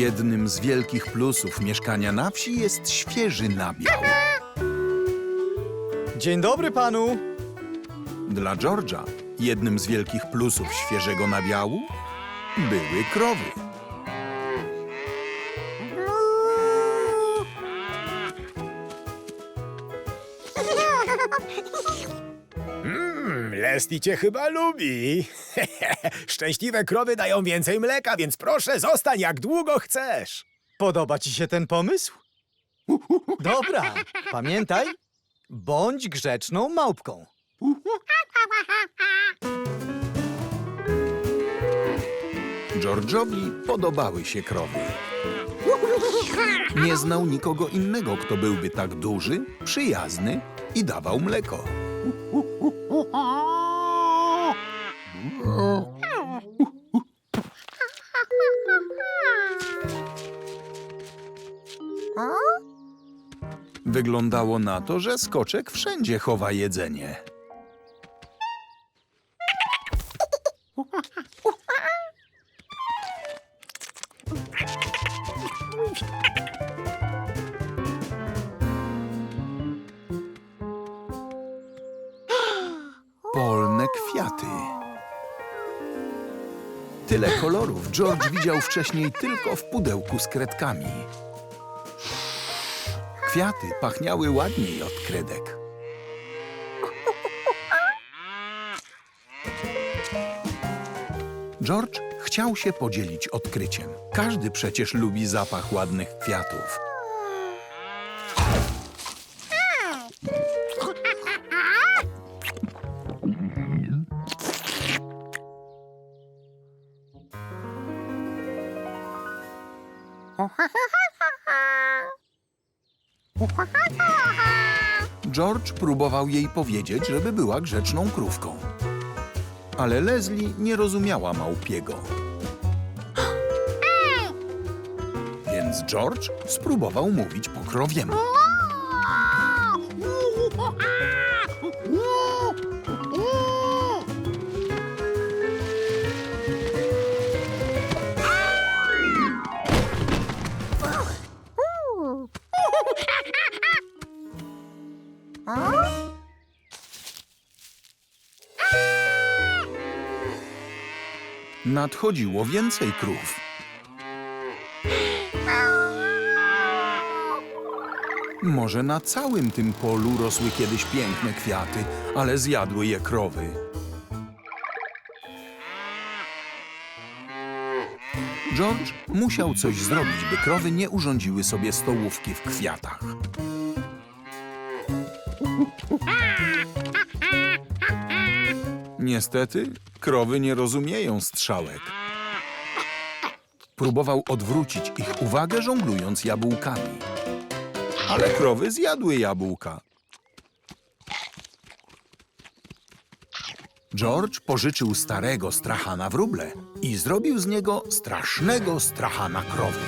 Jednym z wielkich plusów mieszkania na wsi jest świeży nabiał. Dzień dobry panu. Dla George'a jednym z wielkich plusów świeżego nabiału były krowy. Leslie cię chyba lubi. Szczęśliwe krowy dają więcej mleka, więc proszę, zostań jak długo chcesz. Podoba ci się ten pomysł? Dobra, pamiętaj, bądź grzeczną małpką. George'owi podobały się krowy. Nie znał nikogo innego, kto byłby tak duży, przyjazny i dawał mleko. Wyglądało na to, że skoczek wszędzie chowa jedzenie. Polne kwiaty. Tyle kolorów George widział wcześniej tylko w pudełku z kredkami. Kwiaty pachniały ładniej od kredek. George chciał się podzielić odkryciem. Każdy przecież lubi zapach ładnych kwiatów. George próbował jej powiedzieć, żeby była grzeczną krówką. Ale Leslie nie rozumiała małpiego. Więc George spróbował mówić po krowiemu. Nadchodziło więcej krów. Może na całym tym polu rosły kiedyś piękne kwiaty, ale zjadły je krowy. George musiał coś zrobić, by krowy nie urządziły sobie stołówki w kwiatach. Niestety, krowy nie rozumieją strzałek. Próbował odwrócić ich uwagę, żonglując jabłkami. Ale krowy zjadły jabłka. George pożyczył starego strachana wróble i zrobił z niego strasznego strachana krowy.